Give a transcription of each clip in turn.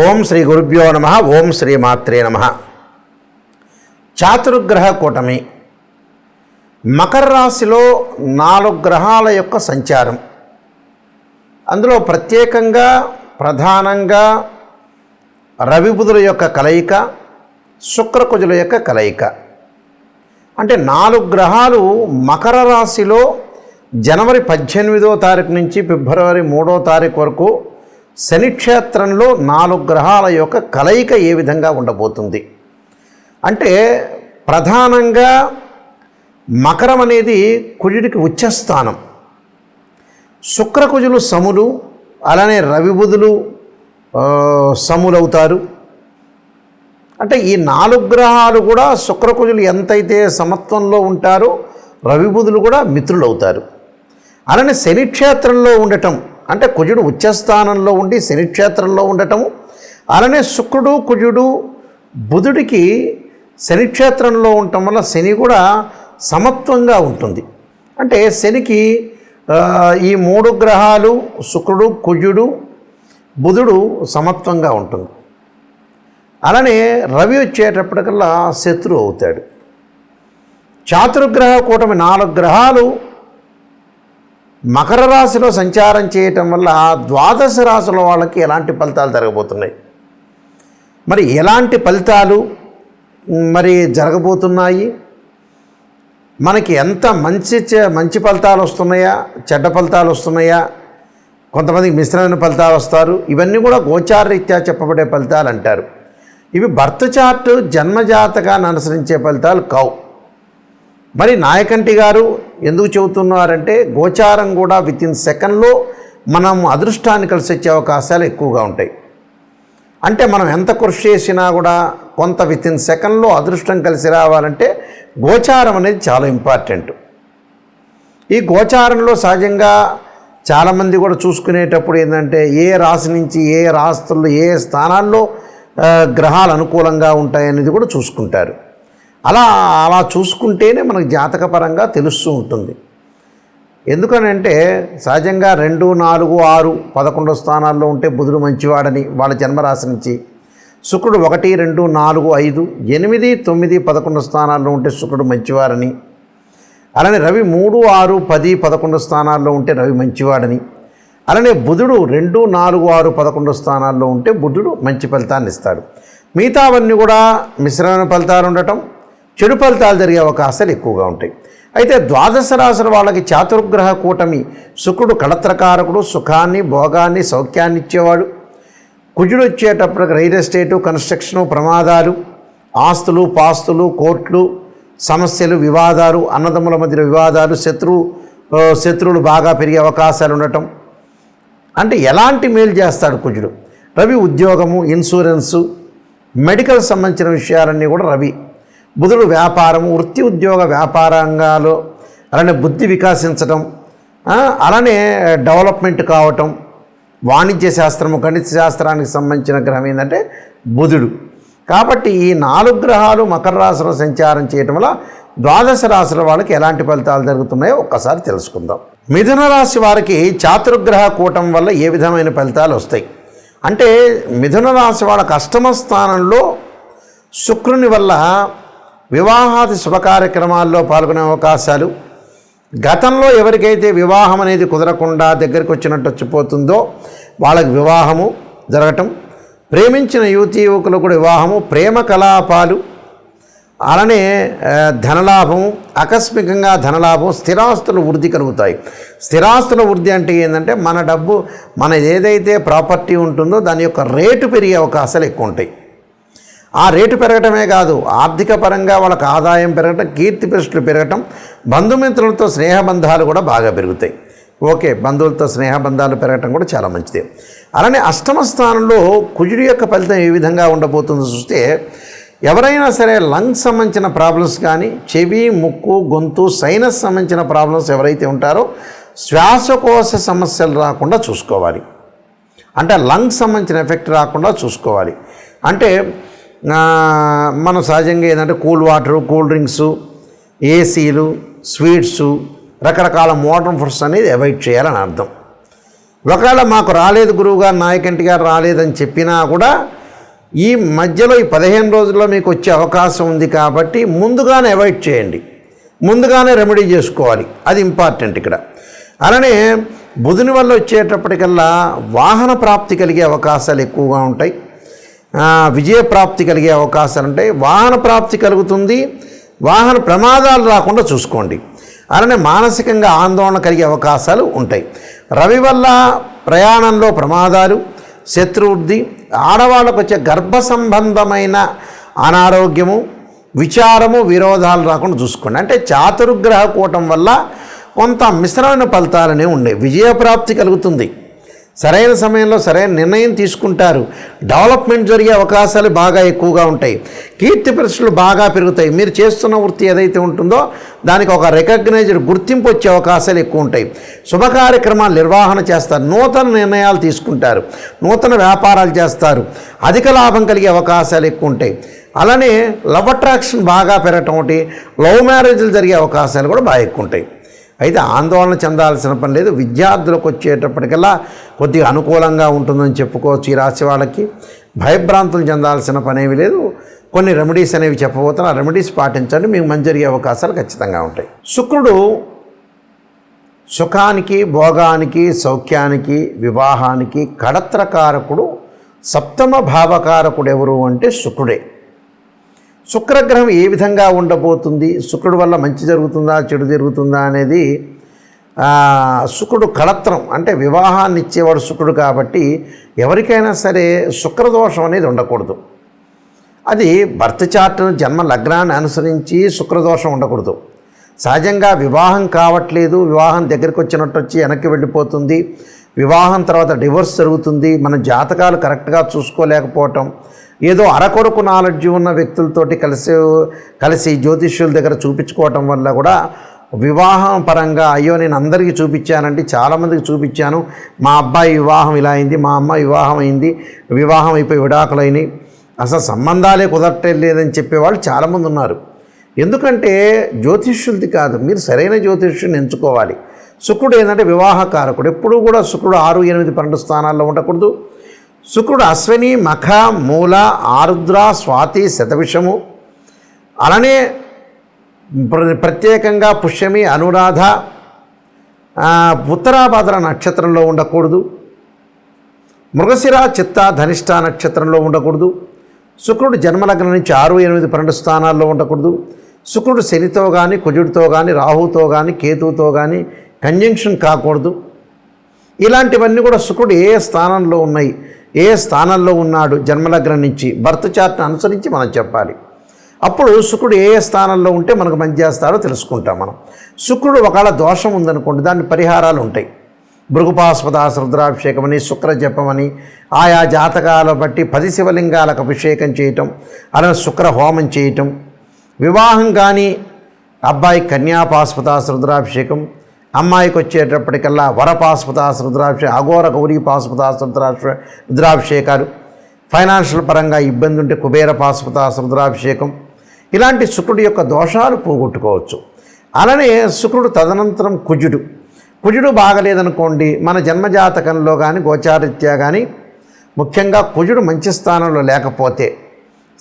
ఓం శ్రీ గురుభ్యో నమ ఓం శ్రీ మాత్రే నమ. చాతుర్గ్రహ కూటమి. మకర రాశిలో నాలుగు గ్రహాల యొక్క సంచారం. అందులో ప్రత్యేకంగా ప్రధానంగా రవిబుధుల యొక్క కలయిక శుక్రకుజుల యొక్క కలయిక. అంటే నాలుగు గ్రహాలు మకర రాశిలో జనవరి పద్దెనిమిదో తారీఖు నుంచి ఫిబ్రవరి మూడో తారీఖు వరకు శనిక్షేత్రంలో నాలుగు గ్రహాల యొక్క కలయిక ఏ విధంగా ఉండబోతుంది? అంటే ప్రధానంగా మకరం అనేది కుజుడికి ఉచ్చస్థానం. శుక్రకుజులు సములు అలానే రవిబుధులు సములవుతారు. అంటే ఈ నాలుగు గ్రహాలు కూడా శుక్రకుజులు ఎంతైతే సమత్వంలో ఉంటారో రవిబుధులు కూడా మిత్రులు అవుతారు అలానే శనిక్షేత్రంలో ఉండటం అంటే కుజుడు ఉచ్చస్థానంలో ఉండి శనిక్షేత్రంలో ఉండటము అలానే శుక్రుడు కుజుడు బుధుడికి శనిక్షేత్రంలో ఉండటం వల్ల శని కూడా సమత్వంగా ఉంటుంది. అంటే శనికి ఈ మూడు గ్రహాలు శుక్రుడు కుజుడు బుధుడు సమత్వంగా ఉంటుంది. అలానే రవి వచ్చేటప్పటికల్లా శత్రువు అవుతాడు. చాతుర్గ్రహ కూటమి నాలుగు గ్రహాలు మకర రాశిలో సంచారం చేయటం వల్ల ద్వాదశ రాశుల వాళ్ళకి ఎలాంటి ఫలితాలు జరగబోతున్నాయి? మరి ఎలాంటి ఫలితాలు మరి జరగబోతున్నాయి? మనకి ఎంత మంచి చే- మంచి ఫలితాలు వస్తున్నాయా? చెడ్డ ఫలితాలు వస్తున్నాయా? కొంతమందికి మిశ్రమైన ఫలితాలు వస్తారు. ఇవన్నీ కూడా గోచారరీత్యా చెప్పబడే ఫలితాలు అంటారు. ఇవి బర్త్ చార్ట్ జన్మజాతకాన్ని అనుసరించే ఫలితాలు కావు. మరి నాయకంటి గారు ఎందుకు చెబుతున్నారంటే గోచారం కూడా విత్ ఇన్ సెకండ్లో మనం అదృష్టాన్ని కలిసి వచ్చే అవకాశాలు ఎక్కువగా ఉంటాయి. అంటే మనం ఎంత కృషి చేసినా కూడా కొంత విత్ ఇన్ సెకండ్లో అదృష్టం కలిసి రావాలంటే గోచారం అనేది చాలా ఇంపార్టెంట్. ఈ గోచారంలో సహజంగా చాలామంది కూడా చూసుకునేటప్పుడు ఏంటంటే ఏ రాశి నుంచి ఏ రాస్తుల్లో ఏ స్థానాల్లో గ్రహాలు అనుకూలంగా ఉంటాయనేది కూడా చూసుకుంటారు. అలా అలా చూసుకుంటేనే మనకు జాతకపరంగా తెలుస్తూ ఉంటుంది. ఎందుకనంటే సహజంగా రెండు నాలుగు ఆరు పదకొండు స్థానాల్లో ఉంటే బుధుడు మంచివాడని వాళ్ళ జన్మరాశి నుంచి శుక్రుడు ఒకటి రెండు నాలుగు ఐదు ఎనిమిది తొమ్మిది పదకొండు స్థానాల్లో ఉంటే శుక్రుడు మంచివారని అలానే రవి మూడు ఆరు పది పదకొండు స్థానాల్లో ఉంటే రవి మంచివాడని అలానే బుధుడు రెండు నాలుగు ఆరు పదకొండు స్థానాల్లో ఉంటే బుధుడు మంచి ఫలితాన్ని ఇస్తాడు. మిగతావన్నీ కూడా మిశ్రమైన ఫలితాలు ఉండటం చెడు ఫలితాలు జరిగే అవకాశాలు ఎక్కువగా ఉంటాయి. అయితే ద్వాదశ రాశుల వాళ్ళకి చాతుర్గ్రహ కూటమి శుక్రుడు కళత్రకారకుడు సుఖాన్ని భోగాన్ని సౌఖ్యాన్ని ఇచ్చేవాడు. కుజుడు వచ్చేటప్పటికి రియల్ ఎస్టేటు కన్స్ట్రక్షను ప్రమాదాలు ఆస్తులు పాస్తులు కోర్టులు సమస్యలు వివాదాలు అన్నదమ్ముల మధ్య వివాదాలు శత్రువు శత్రువులు బాగా పెరిగే అవకాశాలు ఉండటం. అంటే ఎలాంటి మేలు చేస్తాడు కుజుడు? రవి ఉద్యోగము ఇన్సూరెన్సు మెడికల్ సంబంధించిన విషయాలన్నీ కూడా రవి. బుధుడు వ్యాపారము వృత్తి ఉద్యోగ వ్యాపారంగాలు అలానే బుద్ధి వికాసించటం అలానే డెవలప్మెంట్ కావటం వాణిజ్య శాస్త్రము గణిత శాస్త్రానికి సంబంధించిన గ్రహం ఏంటంటే బుధుడు. కాబట్టి ఈ నాలుగు గ్రహాలు మకర రాశిలో సంచారం చేయటం వల్ల ద్వాదశ రాశుల వాళ్ళకి ఎలాంటి ఫలితాలు జరుగుతున్నాయో ఒక్కసారి తెలుసుకుందాం. మిథున రాశి వారికి చాతుర్గ్రహ కూటం వల్ల ఏ విధమైన ఫలితాలు వస్తాయి? అంటే మిథున రాశి వాళ్ళ కష్టమ స్థానంలో శుక్రుని వల్ల వివాహాది శుభ కార్యక్రమాల్లో పాల్గొనే అవకాశాలు గతంలో ఎవరికైతే వివాహం అనేది కుదరకుండా దగ్గరికి వచ్చినట్టు వచ్చిపోతుందో వాళ్ళకి వివాహము జరగటం ప్రేమించిన యువతి యువకులు కూడా వివాహము ప్రేమ కలాపాలు అలానే ధనలాభము ధనలాభం ఆకస్మికంగా ధనలాభం స్థిరాస్తుల వృద్ధి కలుగుతాయి. స్థిరాస్తుల వృద్ధి అంటే ఏంటంటే మన డబ్బు మన ఏదైతే ప్రాపర్టీ ఉంటుందో దాని యొక్క రేటు పెరిగే అవకాశాలు ఎక్కువ ఉంటాయి. ఆ రేటు పెరగటమే కాదు ఆర్థిక పరంగా వాళ్ళకి ఆదాయం పెరగటం కీర్తి ప్రశ్నలు పెరగటం బంధుమిత్రులతో స్నేహబంధాలు కూడా బాగా పెరుగుతాయి. ఓకే బంధువులతో స్నేహబంధాలు పెరగటం కూడా చాలా మంచిది. అలానే అష్టమ స్థానంలో కుజుడి యొక్క ఫలితం ఏ విధంగా ఉండబోతుందో చూస్తే ఎవరైనా సరే లంగ్స్ సంబంధించిన ప్రాబ్లమ్స్ కానీ చెవి ముక్కు గొంతు సైనస్ సంబంధించిన ప్రాబ్లమ్స్ ఎవరైతే ఉంటారో శ్వాసకోశ సమస్యలు రాకుండా చూసుకోవాలి. అంటే లంగ్స్ సంబంధించిన ఎఫెక్ట్ రాకుండా చూసుకోవాలి. అంటే మనం సహజంగా ఏంటంటే కూల్ వాటరు కూల్ డ్రింక్స్ ఏసీలు స్వీట్స్ రకరకాల మోడర్న్ ఫుడ్స్ అనేది అవాయిడ్ చేయాలని అర్థం. ఒకవేళ మాకు రాలేదు గురువుగారు నాయకంటి గారు రాలేదని చెప్పినా కూడా ఈ మధ్యలో ఈ పదిహేను రోజుల్లో మీకు వచ్చే అవకాశం ఉంది కాబట్టి ముందుగానే అవాయిడ్ చేయండి. ముందుగానే రెమెడీ చేసుకోవాలి. అది ఇంపార్టెంట్ ఇక్కడ. అలానే బుధుని వల్ల వచ్చేటప్పటికల్లా వాహన ప్రాప్తి కలిగే అవకాశాలు ఎక్కువగా ఉంటాయి. విజయ ప్రాప్తి కలిగే అవకాశాలు ఉంటాయి వాహన ప్రాప్తి కలుగుతుంది. వాహన ప్రమాదాలు రాకుండా చూసుకోండి. అలానే మానసికంగా ఆందోళన కలిగే అవకాశాలు ఉంటాయి. రవి వల్ల ప్రయాణంలో ప్రమాదాలు శత్రువృద్ధి ఆడవాళ్ళకు వచ్చే గర్భ సంబంధమైన అనారోగ్యము విచారము విరోధాలు రాకుండా చూసుకోండి. అంటే చాతుర్గ్రహ కూటం వల్ల కొంత మిశ్రమైన ఫలితాలనే ఉన్నాయి. విజయప్రాప్తి కలుగుతుంది. సరైన సమయంలో సరైన నిర్ణయం తీసుకుంటారు. డెవలప్మెంట్ జరిగే అవకాశాలు బాగా ఎక్కువగా ఉంటాయి. కీర్తి ప్రశ్నలు బాగా పెరుగుతాయి. మీరు చేస్తున్న వృత్తి ఏదైతే ఉంటుందో దానికి ఒక రికగ్నైజ్డ్ గుర్తింపు వచ్చే అవకాశాలు ఎక్కువ ఉంటాయి. శుభ కార్యక్రమాలు నిర్వహణ చేస్తారు. నూతన నిర్ణయాలు తీసుకుంటారు. నూతన వ్యాపారాలు చేస్తారు. అధిక లాభం కలిగే అవకాశాలు ఎక్కువ ఉంటాయి. అలానే లవ్ అట్రాక్షన్ బాగా పెరగటం ఒకటి లవ్ మ్యారేజ్లు జరిగే అవకాశాలు కూడా బాగా ఎక్కువ ఉంటాయి. అయితే ఆందోళన చెందాల్సిన పని లేదు. విద్యార్థులకు వచ్చేటప్పటికల్లా కొద్దిగా అనుకూలంగా ఉంటుందని చెప్పుకోవచ్చు ఈ రాశి వాళ్ళకి. భయభ్రాంతులు చెందాల్సిన పనేమి లేదు. కొన్ని రెమెడీస్ అనేవి చెప్పబోతున్నా ఆ రెమెడీస్ పాటించండి. మీకు మంచి జరిగే అవకాశాలు ఖచ్చితంగా ఉంటాయి. శుక్రుడు సుఖానికి భోగానికి సౌఖ్యానికి వివాహానికి కడత్రకారకుడు సప్తమ భావకారకుడు ఎవరు అంటే శుక్రుడే. శుక్రగ్రహం ఏ విధంగా ఉండబోతుంది? శుక్రుడు వల్ల మంచి జరుగుతుందా చెడు జరుగుతుందా అనేది శుక్రుడు కళత్రం అంటే వివాహాన్ని ఇచ్చేవాడు శుక్రుడు కాబట్టి ఎవరికైనా సరే శుక్రదోషం అనేది ఉండకూడదు. అది భర్త చార్ట్ జన్మ లగ్నాన్ని అనుసరించి శుక్రదోషం ఉండకూడదు. సహజంగా వివాహం కావట్లేదు వివాహం దగ్గరికి వచ్చినట్టు వచ్చి వెనక్కి వెళ్ళిపోతుంది. వివాహం తర్వాత డివోర్స్ జరుగుతుంది. మన జాతకాలు కరెక్ట్గా చూసుకోలేకపోవటం. ఏదో అరకొరకు నాలెడ్జ్ ఉన్న వ్యక్తులతోటి కలిసి కలిసి జ్యోతిష్యుల దగ్గర చూపించుకోవటం వల్ల కూడా వివాహం పరంగా అయ్యో నేను అందరికీ చూపించానంటే చాలామందికి చూపించాను. మా అబ్బాయి వివాహం ఇలా అయింది మా అమ్మాయి వివాహం అయింది వివాహం అయిపోయి విడాకులైనవి అసలు సంబంధాలే కుదరటం లేదని చెప్పేవాళ్ళు చాలామంది ఉన్నారు. ఎందుకంటే జ్యోతిష్యులది కాదు మీరు సరైన జ్యోతిష్యుని ఎంచుకోవాలి. శుక్రుడు ఏంటంటే వివాహకారకుడు ఎప్పుడూ కూడా శుక్రుడు ఆరు ఎనిమిది పన్నెండు స్థానాల్లో ఉండకూడదు. శుక్రుడు అశ్విని మఖ మూల ఆరుద్ర స్వాతి శతవిషము. అలానే ప్ర- ప్రత్యేకంగా పుష్యమి అనురాధ ఉత్తరాభద్ర ఉత్తరాభాద్ర నక్షత్రంలో ఉండకూడదు. మృగశిర చిత్త ధనిష్ట నక్షత్రంలో ఉండకూడదు. శుక్రుడు జన్మలగ్నం నుంచి ఆరు ఎనిమిది పన్నెండు స్థానాల్లో ఉండకూడదు. శుక్రుడు శనితో కానీ కుజుడితో కానీ రాహుతో కానీ కేతువుతో కానీ కంజంక్షన్ కాకూడదు. ఇలాంటివన్నీ కూడా శుక్రుడు ఏ స్థానంలో ఉన్నాయి? ఏ స్థానంలో ఉన్నాడు జన్మలగ్నం నుంచి బర్త్ చార్ట్ని అనుసరించి మనం చెప్పాలి. అప్పుడు శుక్రుడు ఏ స్థానంలో ఉంటే మనకు మంచి చేస్తాడో తెలుసుకుంటాం మనం. శుక్రుడు ఒకవేళ దోషం ఉందనుకోండి దాని పరిహారాలు ఉంటాయి. భృగుపాస్పద రుద్రాభిషేకమని శుక్ర జపమని ఆయా జాతకాల బట్టి పది శివలింగాలకు అభిషేకం చేయటం అలా శుక్ర హోమం చేయటం. వివాహం కానీ అబ్బాయి కన్యాపాస్పద రుద్రాభిషేకం అమ్మాయికి వచ్చేటప్పటికల్లా వరపాస్పదాస రుద్రాభిషేకం అఘోర గౌరీ పాస్పదాస రుద్రాభిషే రుద్రాభిషేకాలు. ఫైనాన్షియల్ పరంగా ఇబ్బంది ఉంటే కుబేర పాస్పదాస రుద్రాభిషేకం. ఇలాంటి శుక్రుడి యొక్క దోషాలు పోగొట్టుకోవచ్చు. అలానే శుక్రుడు తదనంతరం కుజుడు. కుజుడు బాగలేదనుకోండి మన జన్మజాతకంలో కానీ గోచారిత్యా కానీ ముఖ్యంగా కుజుడు మంచి స్థానంలో లేకపోతే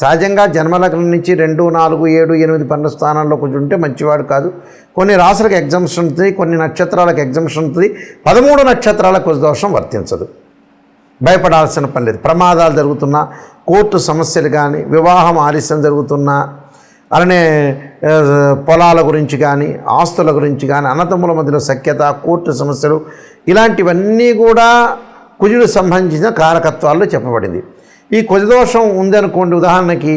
సహజంగా జన్మలగ్నం నుంచి రెండు నాలుగు ఏడు ఎనిమిది పన్నెండు స్థానాల్లో కుజుడు ఉంటే మంచివాడు కాదు. కొన్ని రాసులకు ఎగ్జామ్షన్ ఉంటుంది కొన్ని నక్షత్రాలకు ఎగ్జామ్షన్ ఉంటుంది పదమూడు నక్షత్రాలకు దోషం వర్తించదు. భయపడాల్సిన పని లేదు. ప్రమాదాలు జరుగుతున్నా కోర్టు సమస్యలు కానీ వివాహం ఆలస్యం జరుగుతున్నా అలానే పొలాల గురించి కానీ ఆస్తుల గురించి కానీ అన్నదమ్ముల మధ్యలో సఖ్యత కోర్టు సమస్యలు ఇలాంటివన్నీ కూడా కుజుడు సంబంధించిన కారకత్వాల్లో చెప్పబడింది. ఈ కుజదోషం ఉందనుకోండి ఉదాహరణకి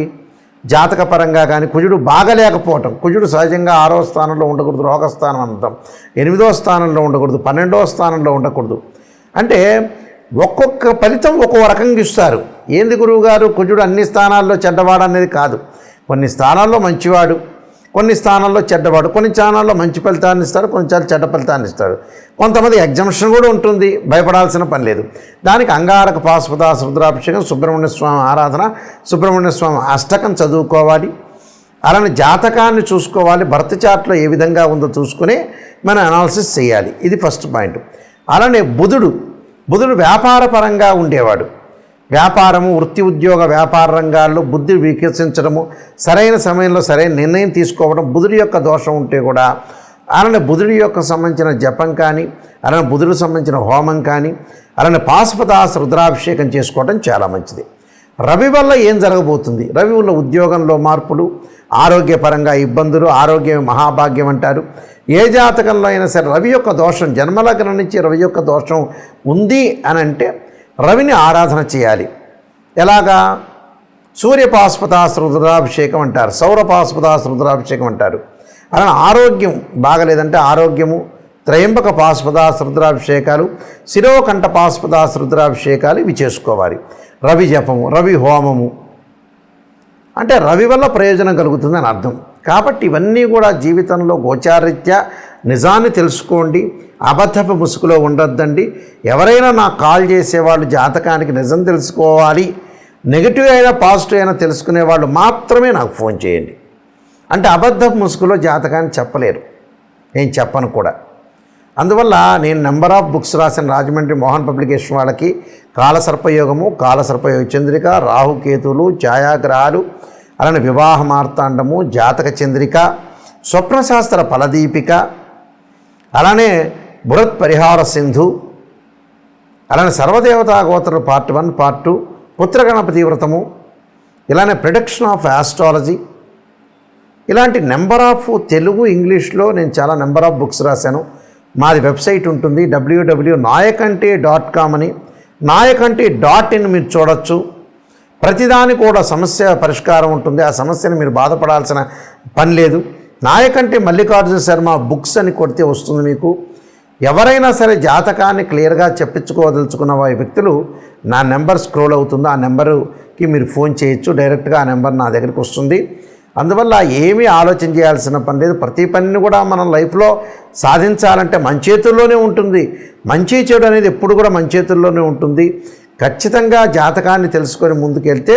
జాతకపరంగా కానీ కుజుడు బాగలేకపోవటం కుజుడు సహజంగా ఆరో స్థానంలో ఉండకూడదు రోగస్థానం అంటాం ఎనిమిదో స్థానంలో ఉండకూడదు పన్నెండో స్థానంలో ఉండకూడదు. అంటే ఒక్కొక్క ఫలితం ఒక్కో రకంగా ఇస్తారు. ఏంది గురువు గారు కుజుడు అన్ని స్థానాల్లో చెడ్డవాడు అనేది కాదు. కొన్ని స్థానాల్లో మంచివాడు కొన్ని స్థానాల్లో చెడ్డవాడు కొన్ని స్థానాల్లో మంచి ఫలితాన్ని ఇస్తాడు కొన్ని చాలా చెడ్డ ఫలితాన్ని ఇస్తాడు కొంతమంది ఎగ్జామిషన్ కూడా ఉంటుంది భయపడాల్సిన పని లేదు. దానికి అంగారక పాశుపదాస రుద్రాభిషేకం సుబ్రహ్మణ్య స్వామి ఆరాధన సుబ్రహ్మణ్య స్వామి అష్టకం చదువుకోవాలి. అలానే జాతకాన్ని చూసుకోవాలి భర్త చాట్లో ఏ విధంగా ఉందో చూసుకుని మనం అనాలిసిస్ చేయాలి. ఇది ఫస్ట్ పాయింట్ అలానే బుధుడు బుధుడు వ్యాపార పరంగా ఉండేవాడు. వ్యాపారము వృత్తి ఉద్యోగ వ్యాపార రంగాల్లో బుద్ధి వికసించడము సరైన సమయంలో సరైన నిర్ణయం తీసుకోవడం బుధుడి యొక్క దోషం ఉంటే కూడా అలానే బుధుడి యొక్క సంబంధించిన జపం కానీ అలానే బుధుడికి సంబంధించిన హోమం కానీ అలానే పాశుపతాస రుద్రాభిషేకం చేసుకోవడం చాలా మంచిది. రవి వల్ల ఏం జరగబోతుంది? రవి వల్ల ఉద్యోగంలో మార్పులు ఆరోగ్యపరంగా ఇబ్బందులు ఆరోగ్యం మహాభాగ్యం అంటారు. ఏ జాతకంలో అయినా సరే రవి యొక్క దోషం జన్మలగ్నం నుంచి రవి యొక్క దోషం ఉంది అని అంటే రవిని ఆరాధన చేయాలి. ఎలాగా? సూర్యపాస్పదాస్ రుద్రాభిషేకం అంటారు. సౌరపాస్పదాస్ రుద్రాభిషేకం అంటారు. అలా ఆరోగ్యం బాగలేదంటే ఆరోగ్యము త్రయంబక పాస్పదాస్ రుద్రాభిషేకాలు శిరోకంఠ పాస్పదాస్ రుద్రాభిషేకాలు ఇవి చేసుకోవాలి. రవి జపము రవి హోమము అంటే రవి వల్ల ప్రయోజనం కలుగుతుందని అర్థం. కాబట్టి ఇవన్నీ కూడా జీవితంలో గోచారీత్యా నిజాన్ని తెలుసుకోండి అబద్ధపు ముసుగులో ఉండొద్దండి. ఎవరైనా నాకు కాల్ చేసేవాళ్ళు జాతకానికి నిజం తెలుసుకోవాలి నెగిటివ్ అయినా పాజిటివ్ అయినా తెలుసుకునే వాళ్ళు మాత్రమే నాకు ఫోన్ చేయండి. అంటే అబద్ధపు ముసుగులో జాతకాన్ని చెప్పలేరు. నేను చెప్పను కూడా. అందువల్ల నేను నెంబర్ ఆఫ్ బుక్స్ రాసిన రాజమండ్రి మోహన్ పబ్లికేషన్ వాళ్ళకి కాలసర్పయోగము కాలసర్పయోగ చంద్రిక రాహుకేతులు ఛాయాగ్రహాలు అలానే వివాహ మార్తాండము జాతక చంద్రిక స్వప్నశాస్త్ర ఫలదీపిక అలానే బృహత్ పరిహార సింధు అలానే సర్వదేవతా గోత్ర పార్ట్ వన్ పార్ట్ టూ పుత్రగణపతి వ్రతము ఇలానే ప్రొడక్షన్ ఆఫ్ ఆస్ట్రాలజీ ఇలాంటి నెంబర్ ఆఫ్ తెలుగు ఇంగ్లీష్లో నేను చాలా నెంబర్ ఆఫ్ బుక్స్ రాశాను. మాది వెబ్సైట్ ఉంటుంది డబ్ల్యూడబ్ల్యూ నాయకంటే డాట్ కామ్ అని. నాయకంటే డాట్ ఇన్ మీరు చూడొచ్చు. ప్రతిదాని కూడా సమస్య పరిష్కారం ఉంటుంది. ఆ సమస్యను మీరు బాధపడాల్సిన పని లేదు. నాయకంటే మల్లికార్జున శర్మ బుక్స్ అని కొడితే వస్తుంది మీకు. ఎవరైనా సరే జాతకాన్ని క్లియర్గా చెప్పించుకోదలుచుకున్న వ్యక్తులు నా నెంబర్ స్క్రోల్ అవుతుంది. ఆ నెంబరుకి మీరు ఫోన్ చేయొచ్చు. డైరెక్ట్గా ఆ నెంబర్ నా దగ్గరికి వస్తుంది. అందువల్ల ఏమీ ఆలోచన చేయాల్సిన పని లేదు. ప్రతి పనిని కూడా మనం లైఫ్లో సాధించాలంటే మన చేతుల్లోనే ఉంటుంది. మంచి చెడు అనేది ఎప్పుడు కూడా మన చేతుల్లోనే ఉంటుంది. ఖచ్చితంగా జాతకాన్ని తెలుసుకొని ముందుకెళ్తే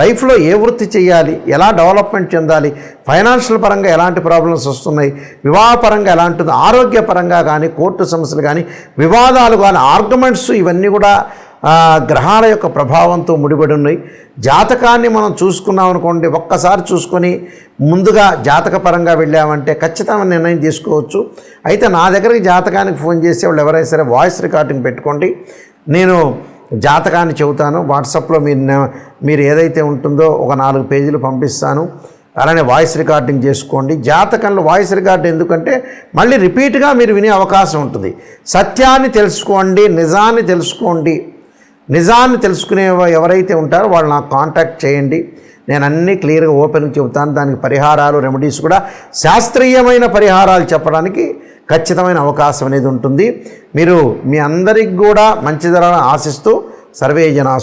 లైఫ్లో ఏ వృత్తి చేయాలి ఎలా డెవలప్మెంట్ చెందాలి ఫైనాన్షియల్ పరంగా ఎలాంటి ప్రాబ్లమ్స్ వస్తున్నాయి వివాహపరంగా ఎలాంటిది ఆరోగ్యపరంగా కానీ కోర్టు సమస్యలు కానీ వివాదాలు కానీ ఆర్గ్యుమెంట్స్ ఇవన్నీ కూడా గ్రహాల యొక్క ప్రభావంతో ముడిపడి ఉన్నాయి. జాతకాన్ని మనం చూసుకున్నాం అనుకోండి ఒక్కసారి చూసుకొని ముందుగా జాతక పరంగా వెళ్ళామంటే ఖచ్చితమైన నిర్ణయం తీసుకోవచ్చు. అయితే నా దగ్గరికి జాతకానికి ఫోన్ చేసే వాళ్ళు ఎవరైనా సరే వాయిస్ రికార్డింగ్ పెట్టుకోండి. నేను జాతకాన్ని చెబుతాను. వాట్సాప్లో మీరు మీరు ఏదైతే ఉంటుందో ఒక నాలుగు పేజీలు పంపిస్తాను. అలానే వాయిస్ రికార్డింగ్ చేసుకోండి. జాతకంలో వాయిస్ రికార్డ్ ఎందుకంటే మళ్ళీ రిపీట్గా మీరు వినే అవకాశం ఉంటుంది. సత్యాన్ని తెలుసుకోండి నిజాన్ని తెలుసుకోండి. నిజాన్ని తెలుసుకునే ఎవరైతే ఉంటారో వాళ్ళు నాకు కాంటాక్ట్ చేయండి. నేను అన్నీ క్లియర్గా ఓపెన్గా చెబుతాను. దానికి పరిహారాలు రెమెడీస్ కూడా శాస్త్రీయమైన పరిహారాలు చెప్పడానికి ఖచ్చితమైన అవకాశం అనేది ఉంటుంది. మీరు మీ అందరికి కూడా మంచి జరగాలని ఆశిస్తూ సర్వే జనా